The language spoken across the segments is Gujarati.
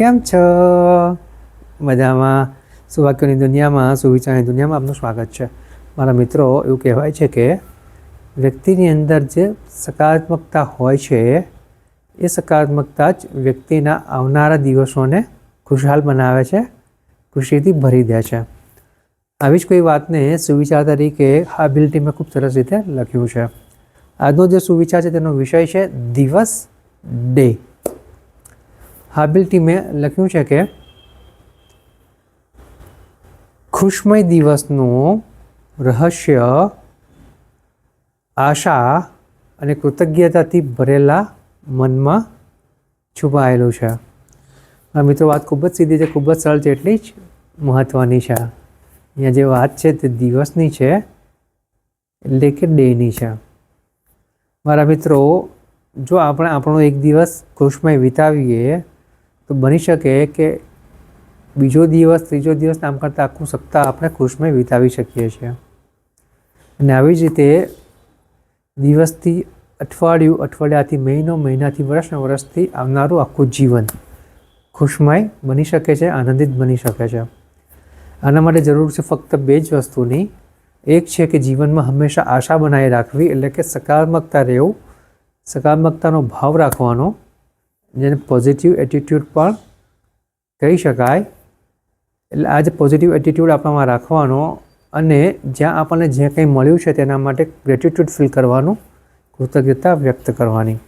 કેમ છો? મજામાં. સુવાક્યોની દુનિયામાં, સુવિચારની દુનિયામાં આપનું સ્વાગત છે. મારા મિત્રો, એવું કહેવાય છે કે વ્યક્તિની અંદર જે સકારાત્મકતા હોય છે, એ સકારાત્મકતા જ વ્યક્તિના આવનારા દિવસોને ખુશહાલ બનાવે છે, ખુશીથી ભરી દે છે. આવી જ કોઈ વાતને સુવિચાર તરીકે હાબિલિટી મેં ખૂબ સરસ રીતે લખ્યું છે. આજનો જે સુવિચાર છે, તેનો વિષય છે, દિવસ ડે. હાબિલિટી મેં લખ્યું છે કે ખુશમય દિવસનું રહસ્ય આશા અને કૃતજ્ઞતાથી ભરેલા મનમાં છુપાયેલું છે આ મિત્રો વાત ખૂબ જ સીધી છે, ખૂબ જ સરળ છે, એટલી જ મહત્ત્વની છે। અહીંયા જે વાત છે તે દિવસની છે, એટલે કે ડેની છે। મારા મિત્રો, જો આપણે આપણો એક દિવસ ખુશમય વિતાવીએ તો બની શકે કે બીજો દિવસ, ત્રીજો દિવસ આમ કરતાં આખું સપ્તાહ આપણે ખુશમય વિતાવી શકીએ છીએ. અને આવી જ રીતે દિવસથી અઠવાડિયું, અઠવાડિયાથી મહિનો, મહિનાથી વર્ષને વર્ષથી આવનારું આખું જીવન ખુશમય બની શકે છે, આનંદિત બની શકે છે. આના માટે જરૂર છે ફક્ત બે જ વસ્તુની. એક છે કે જીવનમાં હંમેશા આશા બનાવી રાખવી, એટલે કે સકારાત્મકતા રહેવું, સકારાત્મકતાનો ભાવ રાખવાનો જેને પોઝિટિવ એટીટ્યૂડ પણ કહી શકાય. એટલે આ જે પોઝિટિવ એટીટ્યૂડ આપણામાં રાખવાનો અને જ્યાં આપણને જે કંઈ મળ્યું છે તેના માટે ગ્રેટિટ્યૂડ ફીલ કરવાનું કૃતજ્ઞતા વ્યક્ત કરવાની.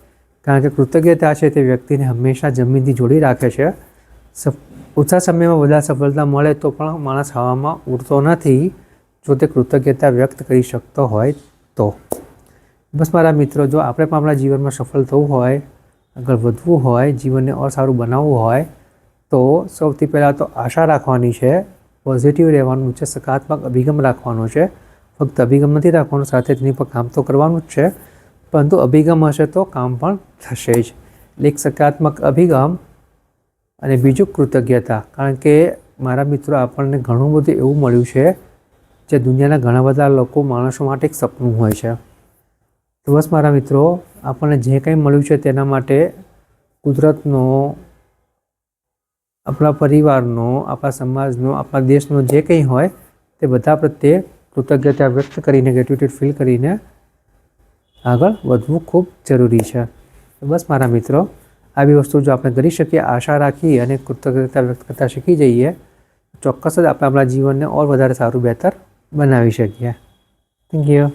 કારણ કે કૃતજ્ઞતા છે તે વ્યક્તિને હંમેશા જમીનથી જોડી રાખે છે. ઓછા સમયમાં વધારે સફળતા મળે તો પણ માણસ હવામાં ઉડતો નથી. જો તે કૃતજ્ઞતા વ્યક્ત કરી શકતો હોય તો. બસ મારા મિત્રો, જો આપણે પણ આપણા જીવનમાં સફળ થવું હોય આગળ વધવું હોય, જીવનને ઓર સારું બનાવવું હોય, તો સૌથી પહેલાં તો આશા રાખવાની છે પોઝિટિવ રહેવાનું છે, સકારાત્મક અભિગમ રાખવાનો છે. ફક્ત અભિગમ નથી રાખવાનો, સાથે તેની પર કામ તો કરવાનું જ છે. પરંતુ અભિગમ હશે તો કામ પણ થશે જ. એટલે એક સકારાત્મક અભિગમ અને બીજું કૃતજ્ઞતા. કારણ કે મારા મિત્રો આપણને ઘણું બધું એવું મળ્યું છે, જે દુનિયાના ઘણા બધા લોકો માણસો માટે એક સપનું હોય છે. તો બસ મારા મિત્રો, આપણને જે કંઈ મળ્યું છે તેના માટે કુદરતનો, આપણા પરિવારનો, આપણા સમાજનો, આપણા દેશનો જે કંઈ હોય તે બધા પ્રત્યે કૃતજ્ઞતા વ્યક્ત કરીને ગ્રેટિટ્યુડ ફીલ કરીને આગળ વધવું ખૂબ જરૂરી છે. બસ મારા મિત્રો, આવી વસ્તુ જો આપણે કરી શકીએ, આશા રાખી અને કૃતજ્ઞતા વ્યક્ત કરતાં શીખી જઈએ, ચોક્કસ જ આપણે આપણા જીવનને ઓર વધારે સારું બહેતર બનાવી શકીએ. Thank you